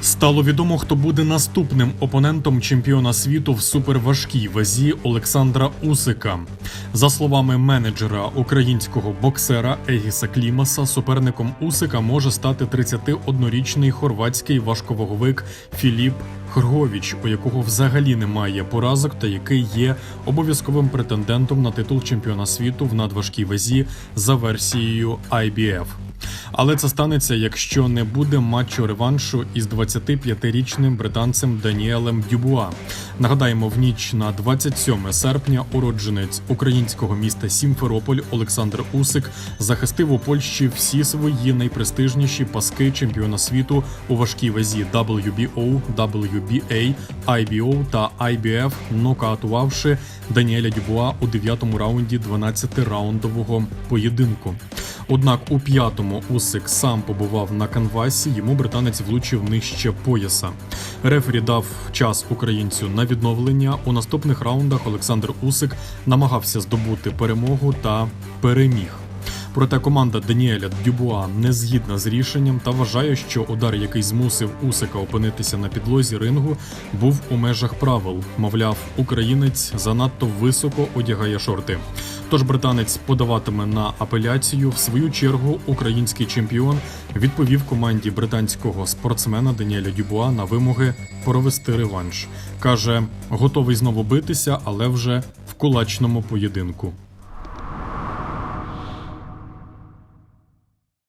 Стало відомо, хто буде наступним опонентом чемпіона світу в суперважкій вазі Олександра Усика. За словами менеджера українського боксера Егіса Клімаса, суперником Усика може стати 31-річний хорватський важковаговик Філіп Хрговіч, у якого взагалі немає поразок та який є обов'язковим претендентом на титул чемпіона світу в надважкій вазі за версією IBF. Але це станеться, якщо не буде матчу реваншу із 25-річним британцем Даніелем Дюбуа. Нагадаємо, в ніч на 27 серпня уродженець українського міста Сімферополь Олександр Усик захистив у Польщі всі свої найпрестижніші паски чемпіона світу у важкій вазі WBO, WBA, IBO та IBF, нокаутувавши Даніеля Дюбуа у 9-му раунді 12-раундового поєдинку. Однак у п'ятому Усик сам побував на канвасі. Йому британець влучив нижче пояса. Рефері дав час українцю на відновлення. У наступних раундах Олександр Усик намагався здобути перемогу та переміг. Проте команда Даніеля Дюбуа не згідна з рішенням та вважає, що удар, який змусив Усика опинитися на підлозі рингу, був у межах правил. Мовляв, українець занадто високо одягає шорти. Тож британець подаватиме на апеляцію. В свою чергу український чемпіон відповів команді британського спортсмена Даніеля Дюбуа на вимоги провести реванш. каже, готовий знову битися, але вже в кулачному поєдинку.